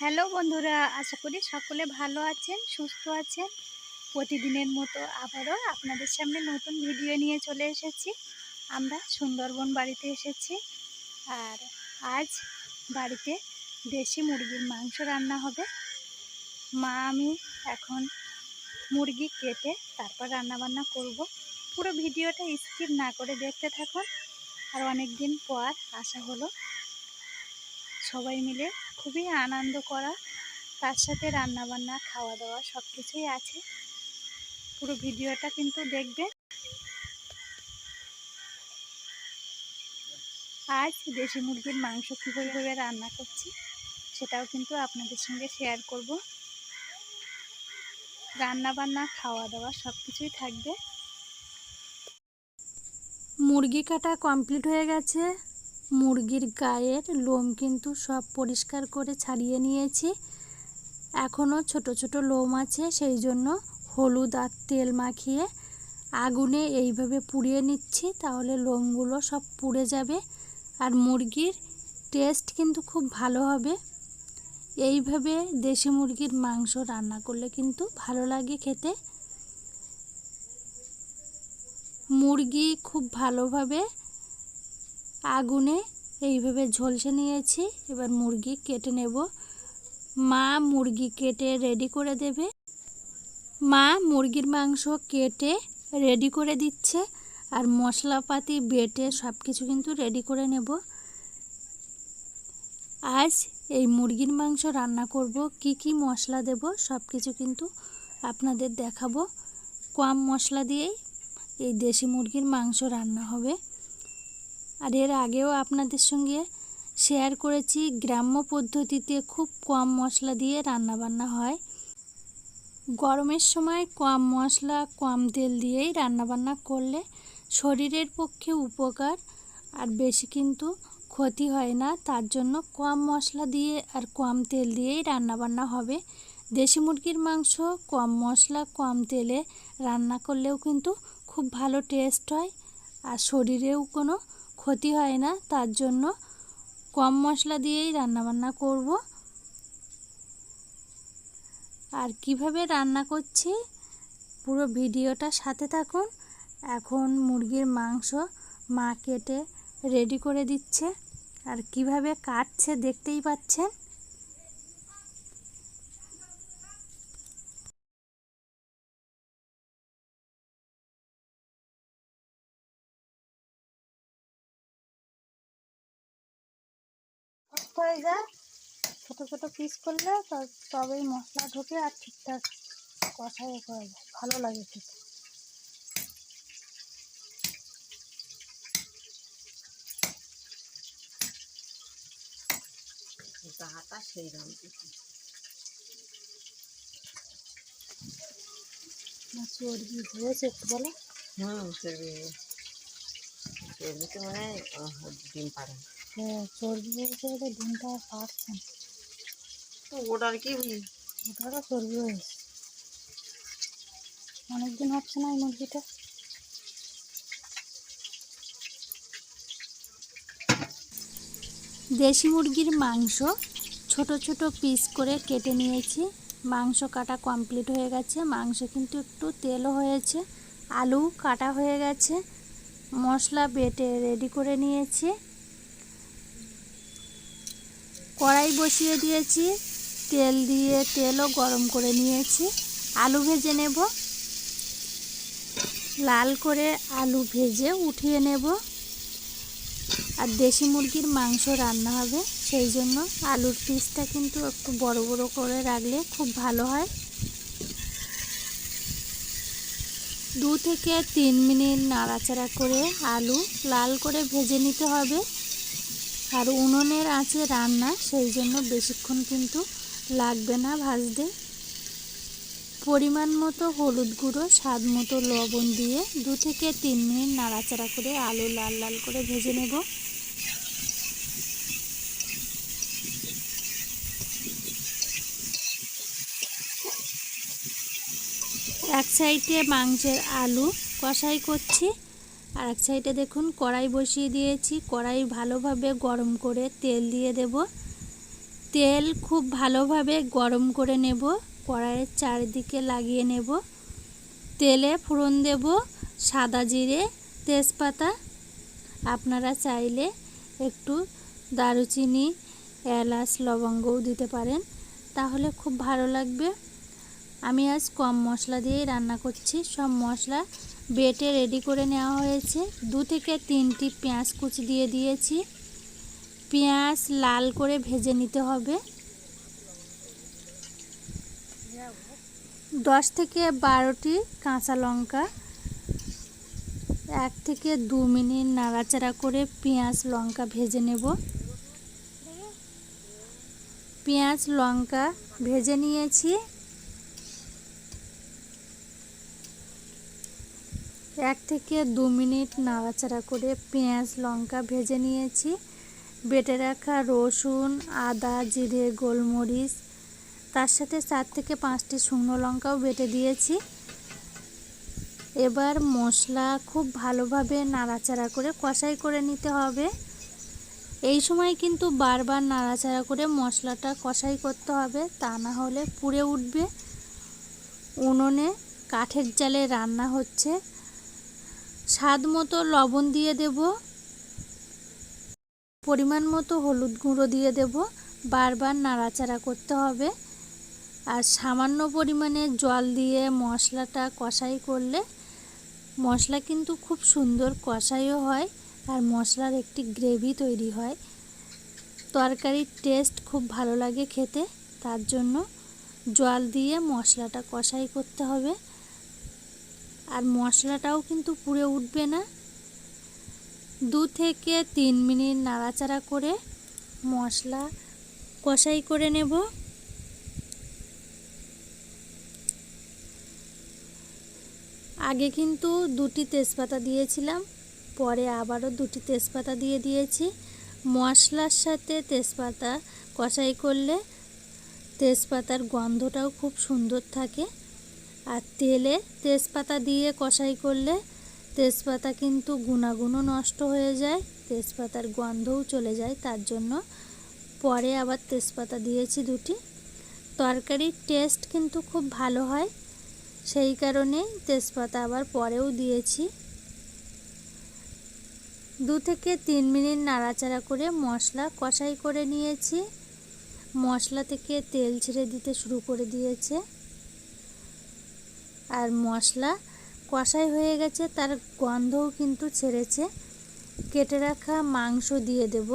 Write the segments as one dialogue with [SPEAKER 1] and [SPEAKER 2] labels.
[SPEAKER 1] Hello বন্ধুরা, আশা করি সকলে ভালো আছেন, সুস্থ আছেন। প্রতিদিনের মতো আবারও আপনাদের সামনে নতুন ভিডিও নিয়ে চলে এসেছি। আমরা সুন্দরবন বাড়িতে এসেছি আর আজ বাড়িতে দেশি মুরগির মাংস রান্না হবে। মা, আমি এখন মুরগি কেটে তারপর রান্না বান্না করব। পুরো ভিডিওটা স্কিপ না করে দেখতে থাকুন। আর অনেক দিন পর আসা হলো সবাই মিলে খুবই আনন্দ করা, তার সাথে রান্না বান্না খাওয়া দাওয়া সব কিছুই আছে। পুরো ভিডিওটা কিন্তু দেখবে আজ দেশি মুরগির মাংস কীভাবে রান্না করছি, সেটাও কিন্তু আপনাদের সঙ্গে শেয়ার করব। রান্না বান্না খাওয়া দাওয়া সব কিছুই থাকবে। মুরগি কাটা কমপ্লিট হয়ে গেছে। মুরগির গায়ের লোম কিন্তু সব পরিষ্কার করে ছাড়িয়ে নিয়েছি। এখনও ছোট ছোট লোম আছে, সেই জন্য হলুদ আর তেল মাখিয়ে আগুনে এইভাবে পুড়িয়ে নিচ্ছি, তাহলে লোমগুলো সব পুড়ে যাবে। আর মুরগির টেস্ট কিন্তু খুব ভালো হবে। এইভাবে দেশি মুরগির মাংস রান্না করলে কিন্তু ভালো লাগে খেতে। মুরগি খুব ভালোভাবে আগুনে এইভাবে ঝলসে নিয়েছি। এবার মুরগি কেটে নেব। মা মুরগি কেটে রেডি করে দেবে। মা মুরগির মাংস কেটে রেডি করে দিচ্ছে। আর মশলাপাতি, বেটে সব কিছু কিন্তু রেডি করে নেব। আজ এই মুরগির মাংস রান্না করব। কি কি মশলা দেব সব কিছু কিন্তু আপনাদের দেখাবো। কম মশলা দিয়েই এই দেশি মুরগির মাংস রান্না হবে। আর এর আগেও আপনাদের সঙ্গে শেয়ার করেছি। গ্রাম্য পদ্ধতিতে খুব কম মশলা দিয়ে রান্না বান্না হয়। গরমের সময় কম মশলা, কম তেল দিয়েই রান্নাবান্না করলে শরীরের পক্ষে উপকার আর বেশি কিন্তু ক্ষতি হয় না। তার জন্য কম মশলা দিয়ে আর কম তেল দিয়েই রান্নাবান্না হবে। দেশি মুরগির মাংস কম মশলা, কম তেলে রান্না করলেও কিন্তু খুব ভালো টেস্ট হয় আর শরীরেও কোনো ক্ষতি হয় না, তার জন্য কম মশলা দিয়েই রান্নাবান্না করব। আর কীভাবে রান্না করছি, পুরো ভিডিওটা সাথে থাকুন। এখন মুরগির মাংস মা কেটে রেডি করে দিচ্ছে। আর কীভাবে কাটছে দেখতেই পাচ্ছেন। হয়ে যায়। ছোট ছোট পিস করলে তবেই মশলা ঢোকে আর ঠিকঠাক কষাই করা যায়। ভালো লাগে খেতে।
[SPEAKER 2] হাতা সেই দাম
[SPEAKER 1] চর্বি হয়েছে একটু বলো।
[SPEAKER 2] হুম চর্বি চর্বিতে মানে ডিম পারে
[SPEAKER 1] চর্বি হয়েছে ডিমটা আর
[SPEAKER 2] তো ওটার কি
[SPEAKER 1] ওটারও চর্বি হয়েছে। অনেকদিন হচ্ছে না এই মুরগিটা। দেশি মুরগির মাংস ছোট ছোট পিস করে কেটে নিয়েছি। মাংস কাটা কমপ্লিট হয়ে গেছে। মাংস কিন্তু একটু তেলও হয়েছে। আলু কাটা হয়ে গেছে। মশলা বেটে রেডি করে নিয়েছি। কড়াই বসিয়ে দিয়েছি। তেল দিয়ে তেলও গরম করে নিয়েছি। আলু ভেজে নেব। লাল করে আলু ভেজে উঠিয়ে নেব। আর দেশি মুরগির মাংস রান্না হবে। সেই জন্য আলুর পিসটা কিন্তু একটু বড় বড় করে রাখলে খুব ভালো হয়। দু থেকে তিন মিনিট নাড়াচাড়া করে আলু লাল করে ভেজে নিতে হবে। আর উনুনের আঁচে রান্না, সেই জন্য বেশিক্ষণ কিন্তু লাগবে না ভাজতে। পরিমাণ মতো হলুদ গুঁড়ো, স্বাদ মতো লবণ দিয়ে দু থেকে তিন মিনিট নাড়াচাড়া করে আলু লাল লাল করে ভেজে নেব। এক সাইডে মাংসের আলু কষাই করছি। আর এক সাইডে দেখুন কড়াই বসিয়ে দিয়েছি। কড়াই ভালোভাবে গরম করে তেল দিয়ে দেব। তেল খুব ভালোভাবে গরম করে নেব। কড়াইয়ের চারিদিকে লাগিয়ে নেব। তেলে ফোড়ন দেব, সাদা জিরে, তেজপাতা। আপনারা চাইলে একটু দারুচিনি, এলাচ, লবঙ্গও দিতে পারেন। তাহলে খুব ভালো লাগবে। আমি আজ কম মশলা দিয়েই রান্না করছি। সব মশলা বেটে রেডি করে নেওয়া হয়েছে। দু থেকে তিনটি পেঁয়াজ কুচি দিয়ে দিয়েছি। পেঁয়াজ লাল করে ভেজে নিতে হবে। দশ থেকে বারোটি কাঁচা লঙ্কা, এক থেকে দু মিনিট নাড়াচাড়া করে পেঁয়াজ, লঙ্কা ভেজে নেব। পেঁয়াজ, লঙ্কা ভেজে নিয়েছি। এক থেকে দু মিনিট নাড়াচাড়া করে পেঁয়াজ, লঙ্কা ভেজে নিয়েছি। বেটে রাখা রসুন, আদা, জিরে, গোলমরিচ, তার সাথে চার থেকে পাঁচটি শুকনো লঙ্কাও বেটে দিয়েছি। এবার মশলা খুব ভালোভাবে নাড়াচাড়া করে কষাই করে নিতে হবে। এই সময় কিন্তু বারবার নাড়াচাড়া করে মশলাটা কষাই করতে হবে, তা না হলে পুড়ে উঠবে। উনুনে কাঠের জালে রান্না হচ্ছে। স্বাদ মতো লবণ দিয়ে দেব। পরিমাণ মতো হলুদ গুঁড়ো দিয়ে দেব। বারবার নাড়াচাড়া করতে হবে। আর সামান্য পরিমাণে জল দিয়ে মশলাটা কষাই করলে মশলা কিন্তু খুব সুন্দর কষাইও হয় আর মশলার একটি গ্রেভি তৈরি হয়। তরকারির টেস্ট খুব ভালো লাগে খেতে, তার জন্য জল দিয়ে মশলাটা কষাই করতে হবে। আর মশলাটাও কিন্তু পুড়ে উঠবে না। দু থেকে তিন মিনিট নাড়াচাড়া করে মশলা কষাই করে নেব। আগে কিন্তু দুটি তেজপাতা দিয়েছিলাম, পরে আবারও দুটি তেজপাতা দিয়ে দিয়েছি। মশলার সাথে তেজপাতা কষাই করলে তেজপাতার গন্ধটাও খুব সুন্দর থাকে। আর তেলে তেজপাতা দিয়ে কষাই করলে তেজপাতা কিন্তু গুণাগুণও নষ্ট হয়ে যায়, তেজপাতার গন্ধও চলে যায়, তার জন্য পরে আবার তেজপাতা দিয়েছি দুটি। তরকারির টেস্ট কিন্তু খুব ভালো হয়, সেই কারণে তেজপাতা আবার পরেও দিয়েছি। দু থেকে তিন মিনিট নাড়াচাড়া করে মশলা কষাই করে নিয়েছি। মশলা থেকে তেল ছেড়ে দিতে শুরু করে দিয়েছে। আর মশলা কষাই হয়ে গেছে, তার গন্ধও কিন্তু ছেড়েছে। কেটে রাখা মাংস দিয়ে দেব।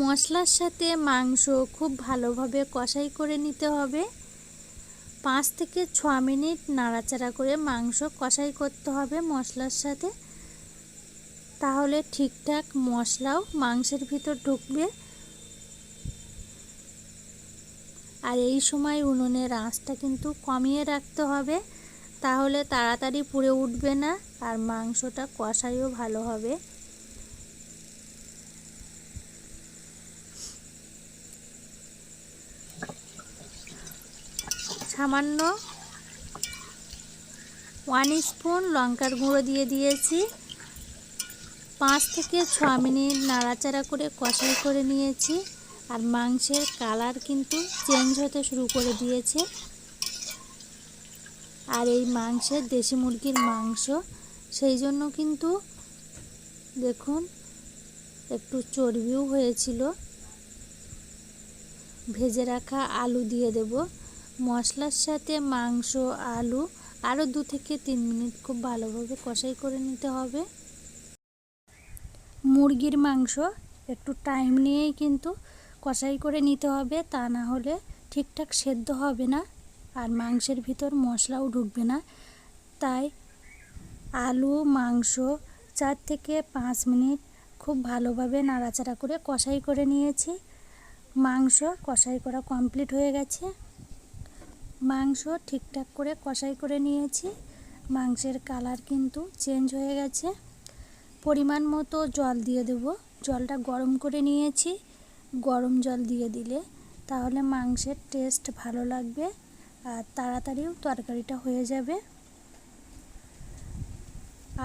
[SPEAKER 1] মশলার সাথে মাংস খুব ভালোভাবে কষাই করে নিতে হবে। পাঁচ থেকে ছ মিনিট নাড়াচাড়া করে মাংস কষাই করতে হবে মশলার সাথে। তাহলে ঠিকঠাক মশলাও মাংসের ভিতর ঢুকবে। আর এই সময় উনুনের আঁচটা কিন্তু কমিয়ে রাখতে হবে। তাহলে তাড়াতাড়ি পুড়ে উঠবে না আর মাংসটা কষাইও ভালো হবে। সামান্য ওয়ান স্পুন লঙ্কার গুঁড়ো দিয়ে দিয়েছি। পাঁচ থেকে ছ মিনিট নাড়াচাড়া করে কষাই করে নিয়েছি। আর মাংসের কালার কিন্তু চেঞ্জ হতে শুরু করে দিয়েছে। আর এই মাংসের দেশি মুরগির মাংস, সেই জন্য কিন্তু দেখুন, একটু চর্বিও হয়েছিল। ভেজে রাখা আলু দিয়ে দেব। মশলার সাথে মাংস, আলু আরও দু থেকে তিন মিনিট খুব ভালোভাবে কষাই করে নিতে হবে। মুরগির মাংস একটু টাইম নিয়েই কিন্তু কষাই করে নিতে হবে, তা না হলে ঠিকঠাক সেদ্ধ হবে না আর মাংসের ভিতর মশলাও ঢুকবে না। তাই আলু, মাংস চার থেকে পাঁচ মিনিট খুব ভালোভাবে নাড়াচাড়া করে কষাই করে নিয়েছি। মাংস কষাই করা কমপ্লিট হয়ে গেছে। মাংস ঠিকঠাক করে কষাই করে নিয়েছি। মাংসের কালার কিন্তু চেঞ্জ হয়ে গেছে। পরিমাণ মতো জল দিয়ে দেব। জলটা গরম করে নিয়েছি। গরম জল দিয়ে দিলে তাহলে মাংসের টেস্ট ভালো লাগবে আর তাড়াতাড়িও তরকারিটা হয়ে যাবে।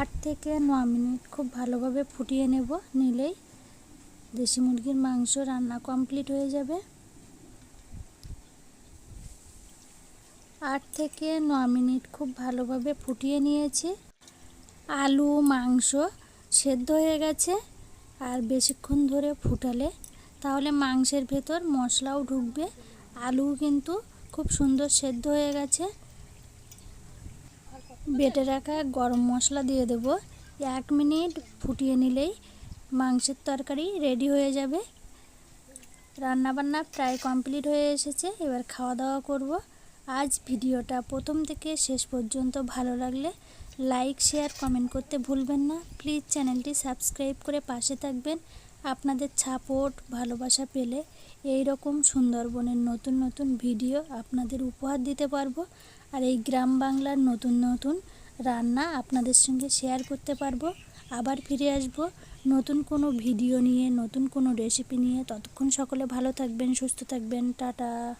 [SPEAKER 1] আট থেকে ন মিনিট খুব ভালোভাবে ফুটিয়ে নেব, নিলেই দেশি মুরগির মাংস রান্না কমপ্লিট হয়ে যাবে। আট থেকে ন মিনিট খুব ভালোভাবে ফুটিয়ে নিয়েছি। আলু, মাংস সেদ্ধ হয়ে গেছে আর বেশিক্ষণ ধরে ফুটালে তাহলে মাংসের ভেতর মশলাও ঢুকবে আলু কিন্তু খুব সুন্দর সেদ্ধ হয়ে গেছে। বেটে রাখা গরম মশলা দিয়ে দেব। এক মিনিট ফুটিয়ে নিলেই মাংসের তরকারি রেডি হয়ে যাবে। রান্নাবান্না প্রায় কমপ্লিট হয়ে এসেছে, এবার খাওয়া দাওয়া করব। আজ ভিডিওটা প্রথম থেকে শেষ পর্যন্ত ভালো লাগলে লাইক শেয়ার কমেন্ট করতে ভুলবেন না। প্লিজ চ্যানেলটি সাবস্ক্রাইব করে পাশে থাকবেন। আপনাদের সাপোর্ট ভালোবাসা পেলে এই রকম সুন্দরবনের নতুন নতুন ভিডিও আপনাদের উপহার দিতে পারব। আর এই গ্রাম বাংলার নতুন নতুন রান্না আপনাদের সঙ্গে শেয়ার করতে পারব। আবার ফিরে আসব নতুন কোনো ভিডিও নিয়ে, নতুন কোনো রেসিপি নিয়ে। ততক্ষণ সকলে ভালো থাকবেন, সুস্থ থাকবেন। টাটা।